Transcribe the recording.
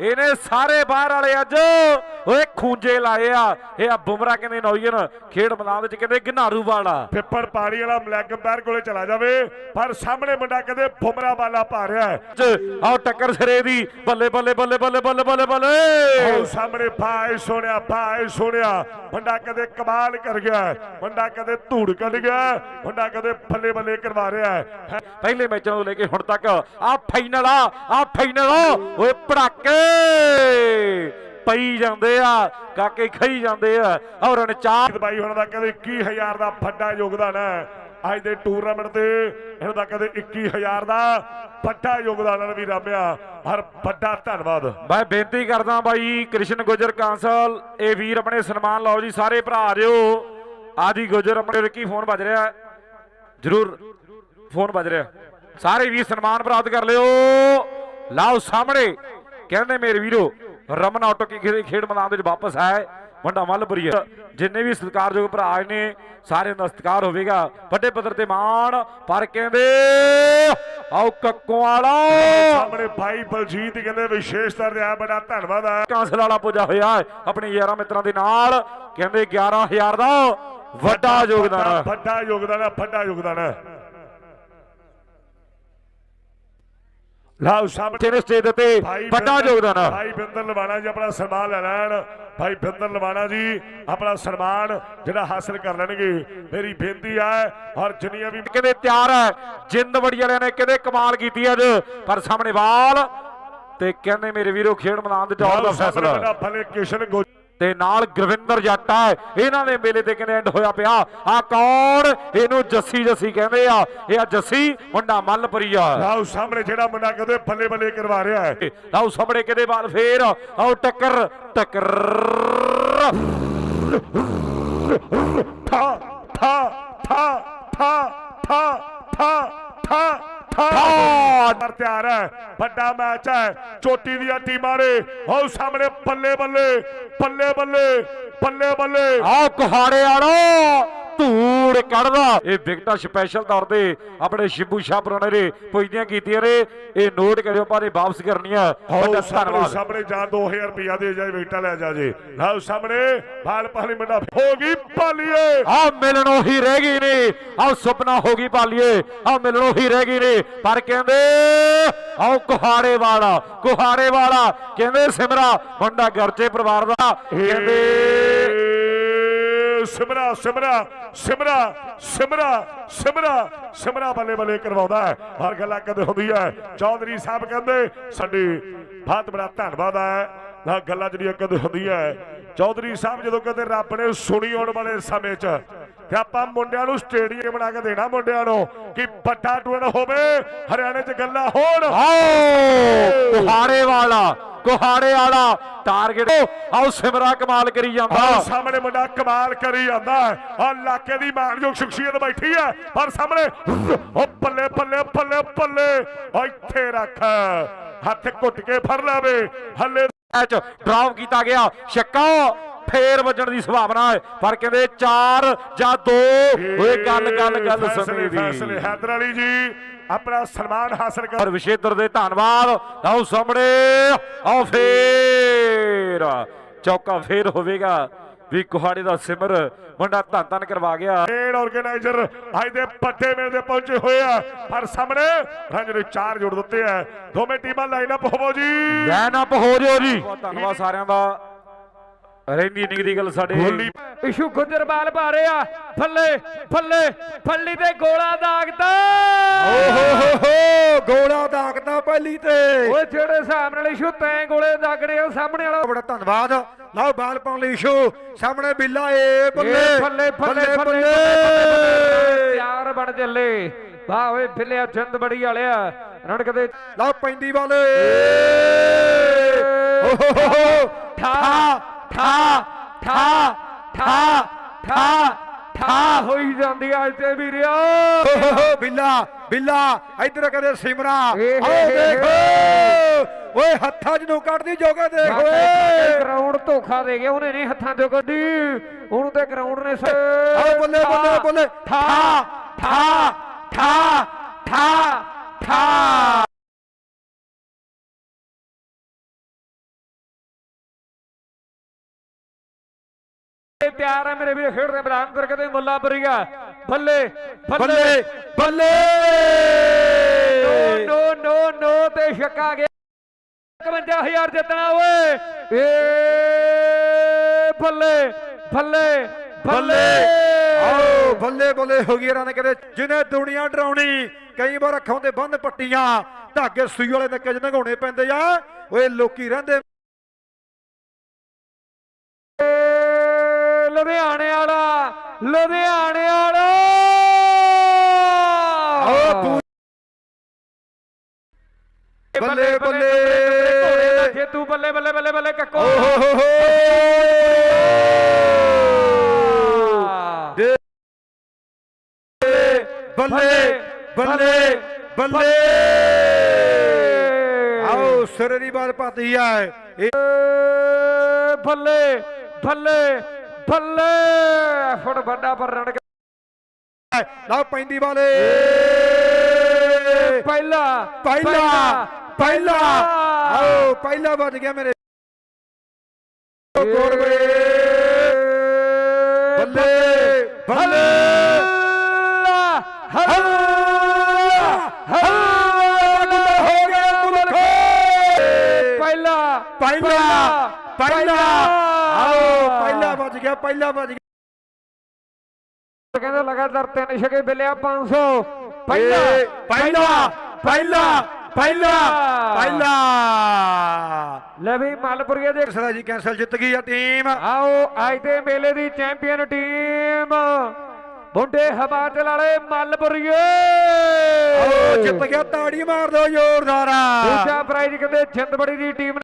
ਇਹਨੇ ਸਾਰੇ ਬਾਹਰ ਵਾਲੇ ਅੱਜ ਓਏ ਖੂੰਜੇ ਲਾਏ ਆ। ਇਹ ਆ ਬੁਮਰਾ ਕਹਿੰਦੇ ਨੌਜਨ ਖੇਡ ਮੈਦਾਨ ਵਿੱਚ ਕਹਿੰਦੇ ਘਨਾਰੂ ਵਾਲਾ। ਪਿੱਪਰ ਪਾਣੀ ਵਾਲਾ ਮਲੈਕ ਅੰਪਾਇਰ ਕੋਲੇ ਚਲਾ ਜਾਵੇ ਪਰ ਸਾਹਮਣੇ ਮੁੰਡਾ ਕਹਿੰਦੇ ਬੁਮਰਾ ਵਾਲਾ ਪਾ ਰਿਹਾ ਹੈ। ਆਓ ਟੱਕਰ ਸਿਰੇ ਦੀ। ਬੱਲੇ ਬੱਲੇ ਬੱਲੇ ਬੱਲੇ ਬੱਲੇ ਬੱਲੇ ਬੱਲੇ। ਸਾਹਮਣੇ ਭਾਏ ਸੋਹਣਿਆ ਭਾਏ ਸੋਹਣਿਆ। ਮੁੰਡਾ ਕਦੇ ਕਮਾਲ ਕਰ ਗਿਆ। ਮੁੰਡਾ ਕਦੇ ਧੂੜ ਕੱਢ ਗਿਆ। ਮੁੰਡਾ ਕਦੇ ਬੱਲੇ ਬੱਲੇ ਕਰਵਾ ਰਿਹਾ ਹੈ। ਪਹਿਲੇ ਮੈਚਾਂ ਤੋਂ ਲੈ ਕੇ ਹੁਣ ਤੱਕ ਆ ਫਾਈਨਲ ਆ ਆ। ਫਾਈਨਲ ਓਏ ਪੜਾਕੇ ਪਈ ਜਾਂਦੇ ਆ ਕਾਕੇ ਖਾਈ ਜਾਂਦੇ ਆ। ਔਰ ਅਣਚਾਹ ਬਾਈ ਹੁਣ ਦਾ ਕਦੇ 21000 ਦਾ ਵੱਡਾ ਯੋਗਦਾਨ ਹੈ। ਅੱਜ ਦੇ ਟੂਰਨਾਮੈਂਟ ਤੇ ਇਹਨਾਂ ਦਾ ਕਦੇ 21000 ਦਾ ਵੱਡਾ ਯੋਗਦਾਨ ਹੈ ਵੀ ਰਾਮਿਆ ਹਰ ਵੱਡਾ ਧੰਨਵਾਦ। ਮੈਂ ਬੇਨਤੀ ਕਰਦਾ ਬਾਈ ਕ੍ਰਿਸ਼ਨ ਗੁਜਰ ਕਾਂਸਲ ਇਹ ਵੀਰ ਆਪਣੇ ਸਨਮਾਨ ਲਓ ਜੀ ਸਾਰੇ ਭਰਾ ਆ ਜਿਓ ਆਦੀ ਗੁਜਰ ਆਪਣੇ ਰਿੱਕੀ ਫੋਨ ਵੱਜ ਰਿਹਾ। ਜ਼ਰੂਰ ਫੋਨ ਵੱਜ ਰਿਹਾ ਸਾਰੇ ਵੀਰ ਸਨਮਾਨ ਪ੍ਰਾਪਤ ਕਰ ਲਿਓ। ਲਾਓ ਸਾਹਮਣੇ ਕਹਿੰਦੇ ਮੇਰੇ ਵੀਰੋ ਰਮਨ ਆਟੋ ਕੀ ਖੇਡ ਖੇਡ ਮੈਦਾਨ ਦੇ ਵਿੱਚ ਵਾਪਸ ਆਏ। ਮੁੰਡਾ ਮੱਲਪੁਰੀ ਹੈ ਜਿੰਨੇ ਵੀ ਸਤਿਕਾਰਯੋਗ ਭਰਾ ਨੇ ਸਾਰਿਆਂ ਦਾ ਸਤਿਕਾਰ ਹੋਵੇਗਾ। ਵੱਡੇ ਪੱਧਰ ਤੇ ਮਾਣ ਪਰ ਕਹਿੰਦੇ ਆਓ ਕੱਕੋਂ ਵਾਲਾ। ਸਾਹਮਣੇ ਭਾਈ ਬਲਜੀਤ ਕਹਿੰਦੇ ਵਿਸ਼ੇਸ਼ਤਾ ਰਿਹਾ ਬੜਾ ਧੰਨਵਾਦ ਹੈ ਕਾਂਸਲ ਵਾਲਾ ਪੁੱਜਾ ਹੋਇਆ ਆਪਣੇ ਯਾਰਾਂ ਮਿੱਤਰਾਂ ਦੇ ਨਾਲ। ਕਹਿੰਦੇ 11000 ਦਾ ਵੱਡਾ ਯੋਗਦਾਨ। ਵੱਡਾ ਯੋਗਦਾਨ ਵੱਡਾ ਯੋਗਦਾਨ ਲਾਓ ਸਾਹਮਣੇ ਤੇਰੇ ਸਟੇਜ ਭਾਈ ਵੱਡਾ ਯੋਗਦਾਨ ਹੈ ਭਾਈ ਬਿੰਦਰ ਲਵਾਣਾ ਜੀ ਆਪਣਾ ਸਨਮਾਨ ਲੈ ਲੈਣ। ਭਾਈ ਬਿੰਦਰ ਲਵਾਣਾ ਜੀ ਆਪਣਾ ਸਨਮਾਨ ਜਿਹੜਾ ਹਾਸਲ ਕਰ ਲੈਣਗੇ। ਮੇਰੀ ਬੇਨਤੀ ਹੈ ਔਰ ਜਿੰਨੀਆਂ ਵੀ ਕਹਿੰਦੇ ਤਿਆਰ ਹੈ ਜਿੰਦ ਵੜੀ ਵਾਲਿਆਂ ਨੇ ਕਹਿੰਦੇ ਕਮਾਲ ਕੀਤੀ ਅੱਜ ਪਰ ਸਾਹਮਣੇ ਵਾਲ ਤੇ ਕਹਿੰਦੇ ਮੇਰੇ ਵੀਰੋ ਖੇਡ ਮੈਦਾਨ ਦੇ ਦੌੜ ਦਾ ਫੈਸਲਾ। ਬੜਾ ਭਲੇ ਕਿਸ਼ਨ ਗੋ ਤੇ ਨਾਲ ਗੁਰਵਿੰਦਰ ਜੱਟ ਹੈ। ਇਹਨਾਂ ਦੇ ਮੇਲੇ ਤੇ ਕਹਿੰਦੇ ਐਂਡ ਹੋਇਆ ਪਿਆ? ਆ ਕੌਣ? ਇਹਨੂੰ ਜੱਸੀ ਜੱਸੀ ਕਹਿੰਦੇ ਆ। ਇਹ ਆ ਜੱਸੀ ਮੁੰਡਾ ਮੱਲਪਰੀ ਆ ਲਾਓ ਸਾਹਮਣੇ ਜਿਹੜਾ ਮੁੰਡਾ ਕਦੇ ਬੱਲੇ ਬੱਲੇ ਕਰਵਾ ਰਿਹਾ ਹੈ। ਆਓ ਸਾਹਮਣੇ ਕਿਹਦੇ ਬਾਲ ਫੇਰ? ਆਓ ਟੱਕਰ ਟੱਕਰ। ਠਾ ਠਾ ਠਾ ਠਾ ਠਾ ਠਾ ਠਾ। ਠਾ ਪਰ ਤਿਆਰ ਹੈ। ਵੱਡਾ ਮੈਚ ਹੈ। ਚੋਟੀ ਦੀਆਂ ਟੀਮਾਂ ਨੇ। ਹੋ ਸਾਹਮਣੇ ਬੱਲੇ ਬੱਲੇ ਬੱਲੇ ਬੱਲੇ ਬੱਲੇ ਬੱਲੇ। ਆਓ ਕੁਹਾੜੇ ਵਾਲੋ। ਧੂੜ ਕੱਢਦਾ। ਇਹ ਵਿਕਟਾਂ ਸਪੈਸ਼ਲ ਤੌਰ ਤੇ ਆਪਣੇ ਸ਼ਿਬੂ ਸ਼ਾਹ ਪੁਰਾਣੇ ਨੇ ਪੁੱਜਦੀਆਂ ਕੀਤੀਆਂ ਨੇ। ਇਹ ਨੋਟ ਕਰਿਓ ਪਰ ਇਹ ਵਾਪਸ ਕਰਨੀਆਂ ਸਾਹਮਣੇ ਧੰਨਵਾਦ। ਸਾਹਮਣੇ ਜਾਂ 2000 ਰੁਪਇਆ ਦੇ ਜਾਏ ਵੇਟਾ ਲੈ ਜਾ ਜੇ। ਲਓ ਸਾਹਮਣੇ ਬਾਲ ਪਾਲੀ ਮੁੰਡਾ ਹੋ ਗਈ ਪਾਲੀਏ। ਆ ਮਿਲਣੋਂ ਹੀ ਰਹਿ ਗਈ ਨੇ। ਆਹ ਸੁਪਨਾ ਹੋ ਗਈ ਪਾਲੀਏ। ਆ ਮਿਲਣੋਂ ਹੀ ਰਹਿ ਗਈ ਨੇ। ਪਰ ਕਹਿੰਦੇ ਆਓ ਕੁਹਾੜੇ ਵਾਲਾ ਕੁਹਾੜੇ ਵਾਲਾ। ਕਹਿੰਦੇ ਸਿਮਰਾ ਮੁੰਡਾ ਗਰਚੇ ਪਰਿਵਾਰ ਦਾ। ਕਹਿੰਦੇ ਸਿਮਰਾ ਸਿਮਰਾ ਸਿਮਰਾ ਸਿਮਰਾ ਸਿਮਰਾ ਸਿਮਰਾ ਬੱਲੇ ਬੱਲੇ ਕਰਵਾਉਂਦਾ ਹੈ। ਹਰ ਗੱਲਾਂ ਕਦੇ ਹੁੰਦੀ ਹੈ। ਚੌਧਰੀ ਸਾਹਿਬ ਕਹਿੰਦੇ, ਸਾਡੀ ਬਹੁਤ ਬੜਾ ਧੰਨਵਾਦ ਹੈ। ਨਾ ਗੱਲਾਂ ਜਿਹੜੀਆਂ ਕਦੇ ਹੁੰਦੀ ਹੈ। ਚੌਧਰੀ ਸਾਹਿਬ ਜਦੋਂ ਕਹਿੰਦੇ, ਰੱਬ ਨੇ ਸੁਣੀ ਆਉਣ ਵਾਲੇ ਸਮੇਂ 'ਚ ਕਿ ਆਪਾਂ ਮੁੰਡਿਆਂ ਨੂੰ ਸਟੇਡੀਅਮ ਬਣਾ ਕੇ ਦੇਣਾ ਮੁੰਡਿਆਂ ਨੂੰ, ਕਿ ਵੱਡਾ ਟੂਰਨ ਹੋਵੇ, ਹਰਿਆਣੇ 'ਚ ਗੱਲਾਂ ਹੋਣ। ਆਓ ਕੁਹਾੜੇ ਵਾਲਾ ਕੁਹਾੜੇ ਵਾਲਾ ਟਾਰਗੇਟ ਆਓ ਸਿਮਰਾ ਕਮਾਲ ਕਰੀ ਜਾਂਦਾ। ਸਾਹਮਣੇ ਮੁੰਡਾ ਕਮਾਲ ਕਰੀ ਜਾਂਦਾ ਆ ਇਲਾਕੇ ਦੀ ਮਾਨਯੋਗ ਸ਼ਖਸੀਅਤ ਬੈਠੀ ਹੈ। ਪਰ ਸਾਹਮਣੇ ਉਹ ਬੱਲੇ ਬੱਲੇ ਬੱਲੇ ਉਹ ਇੱਥੇ ਰੱਖ। ਹੱਥ ਘੁੱਟ ਕੇ ਫੜ ਲਾਵੇ। ਹੱਲੇ ਮੈਚ ਡਰਾਅ ਕੀਤਾ ਗਿਆ। ਛੱਕਾ ਫੇਰ ਵੱਜਣ ਦੀ ਸੰਭਾਵਨਾ ਹੈ। ਪਰ ਕਹਿੰਦੇ 4 ਜਾਂ 2 ਓਏ ਗੱਲ ਗੱਲ ਗੱਲ ਸਮੇਂ ਦੀ। ਫੈਸਲੇ। ਹੈਦਰ ਅਲੀ ਜੀ ਆਪਣਾ ਸਨਮਾਨ ਹਾਸਲ ਕਰ ਔਰ ਵਿਸ਼ੇਦਰ ਦੇ ਧੰਨਵਾਦ। ਆਓ ਸਾਹਮਣੇ ਆਓ ਫੇਰ। ਚੌਕਾ ਫੇਰ ਹੋਵੇਗਾ। ਵੀ ਕੁਹਾੜੇ ਦਾ ਸਿਮਰ ਮੁੰਡਾ ਧੰਨ ਧੰਨ ਕਰਵਾ ਗਿਆ। ਖੇਡ ਆਰਗੇਨਾਈਜ਼ਰ ਅੱਜ ਦੇ ਪੱਟੇ ਮੇਲ ਦੇ ਪਹੁੰਚੇ ਹੋਏ ਆ। ਪਰ ਸਾਹਮਣੇ ਰੰਜ ਨੇ ਚਾਰ ਜੋੜ ਦਿੱਤੇ ਆ। ਦੋਵੇਂ ਟੀਮਾਂ ਲਾਈਨ ਅਪ ਹੋਵੋ ਜੀ। ਲਾਈਨ ਅਪ ਹੋ ਜਿਓ ਜੀ। ਧੰਨਵਾਦ ਸਾਰਿਆਂ ਦਾ। ਰਹਿੰਦੀ ਨਿਕ ਦੀ ਗੱਲ ਸਾਡੇ। ਇਸ਼ੂ ਗੁਜਰਬਾਲ ਪਾ ਰਿਹਾ। ਫੱਲੇ ਫੱਲੇ ਫੱਲੀ ਤੇ ਗੋਲਾ ਦਾਗਦਾ। ਓਹੋ ਹੋ ਹੋ ਗੋਲਾ ਦਾਗਦਾ ਪਹਿਲੀ ਤੇ। ਓਏ ਜਿਹੜੇ ਨਾਲ ਇਸ਼ੂ ਤੈਂ ਗੋਲੇ ਦਾਗਣੇ ਉਹ ਸਾਹਮਣੇ ਵਾਲਾ। ਬੜਾ ਧੰਨਵਾਦ। ਲਓ ਬਾਲ ਪਾਉਣ ਲਈ ਸ਼ੋ ਸਾਹਮਣੇ ਬਿੱਲਾ ਏ ਬੱਲੇ। ਫੱਲੇ ਫੱਲੇ ਫੱਲੇ ਤਿਆਰ ਬਣ ਚੱਲੇ ਵਾਹ ਓਏ ਫਿੱਲਿਆ ਚੰਦ ਬੜੀ ਵਾਲਿਆ। ਰਣਕ ਦੇ ਲਓ ਪੈਂਦੀ ਵਾਲੇ। ਓਹੋ ਹੋ ਹੋ ਠਾ। ਠਾ ਠਾ ਠਾ ਠਾ ਠਾ। ਹੋਈ ਜਾਂਦੀ ਅੱਜ ਤੇ ਵੀਰਿਓ ਓਹੋ ਬਿੱਲਾ ਬਿੱਲਾ ਇੱਧਰ ਕਰੇ ਸਿਮਰਾ। ਹੇ ਦੇਖੋ। ਓਏ ਹੱਥਾਂ 'ਚ ਨੂੰ ਕੱਢਦੀ ਜੋਗੇ ਦੇਖ ਓਏ। ਗਰਾਊਂਡ ਧੋਖਾ ਦੇ ਗਿਆ ਉਹਨੇ ਨਹੀਂ ਹੱਥਾਂ ਚੋਂ ਕੱਢੀ। ਉਹਨੂੰ ਤੇ ਗਰਾਊਂਡ ਨੇ ਸ- ਆਓ ਬੱਲੇ ਬੱਲੇ ਬੱਲੇ। ਠਾ ਠਾ ਠਾ ਠਾ ਠਾ। ਕਹਿੰਦੇ ਤਿਆਰ ਆ ਮੇਰੇ ਵੀਰ ਖੇਡਦੇ ਮੈਦਾਨ ਤੇ ਕਹਿੰਦੇ ਮੁੱਲਾਪੁਰੀਆ ਬੱਲੇ ਬੱਲੇ। ਬੱਲੇ ਨੋ ਨੋ ਨੋ ਤੇ ਛੱਕਾ ਗਿਆ। 51000 ਜਿੱਤਣਾ ਓਏ। ਏ ਬੱਲੇ ਬੱਲੇ ਬੱਲੇ। ਆਓ ਬੱਲੇ ਬੱਲੇ ਹੋ ਗਈ ਰਨ ਕਦੇ ਜਿਹਨੇ ਦੁਨੀਆ ਡਰਾਉਣੀ ਕਈ ਵਾਰ ਅੱਖਾਂ ਤੇ ਬੰਦ ਪੱਟੀਆਂ। ਧਾਗੇ ਸੂਈ ਵਾਲੇ ਨੱਕੇ ਚ ਨਗਾਉਣੇ ਪੈਂਦੇ ਆ। ਓਏ ਲੋਕੀ ਰਹਿੰਦੇ ਲੁਧਿਆਣੇ ਵਾਲਾ ਲੁਧਿਆਣੇ ਵਾਲਾ ਆਓ ਬੱਲੇ ਬੱਲੇ ਜੇਤੂ ਬੱਲੇ ਬੱਲੇ ਬੱਲੇ ਬੱਲੇ ਕੱਕੋ ਬੱਲੇ ਬੱਲੇ ਬੱਲੇ ਆਓ ਸਿਰ ਦੀ ਬਾਤ ਪਾਤੀ ਆ ਬੱਲੇ ਬੱਲੇ ਬੱਲੇ ਫੁੱਟ ਵੱਡਾ ਪਰ ਰਣ ਲਓ ਪੈਂਦੀ ਵਾਲੇ। ਪਹਿਲਾ ਪਹਿਲਾ ਪਹਿਲਾ। ਆਓ ਪਹਿਲਾ ਵੱਜ ਗਿਆ ਮੇਰੇ। ਕੋਰਵੇ ਬੱਲੇ ਬੱਲੇ। ਹੋ ਗਿਆ ਮੁਲਕ। ਪਹਿਲਾ ਪਹਿਲਾ। ਪਹਿਲਾ। ਗਿਆ ਪਹਿਲਾ ਵੱਜ ਗਿਆ। ਕਹਿੰਦਾ ਲਗਾਤਾਰ ਤਿੰਨ ਛਕੇ ਬਿਲਿਆ 500 ਪਹਿਲਾ ਪਹਿਲਾ ਪਹਿਲਾ ਪਹਿਲਾ ਪਹਿਲਾ। ਲੈ ਵੀ ਮਲਪੁਰੀਏ ਦੇ ਸਰਾ ਜੀ ਕੈਂਸਲ ਜਿੱਤ ਗਈ ਆ ਟੀਮ। ਆਓ ਅੱਜ ਦੇ ਮੇਲੇ ਦੀ ਚੈਂਪੀਅਨ ਟੀਮ। ਮੁੰਡੇ ਹਿਮਾਚਲ ਵਾਲੇ ਮਲਪੁਰੀਏ। ਆਓ ਜਿੱਤ ਗਿਆ ਤਾੜੀ ਮਾਰ ਦਿਓ ਜ਼ੋਰਦਾਰ। ਦੂਜਾ ਪ੍ਰਾਈਜ਼ ਕਹਿੰਦੇ ਜਿੰਦਬੜੀ ਦੀ ਟੀਮ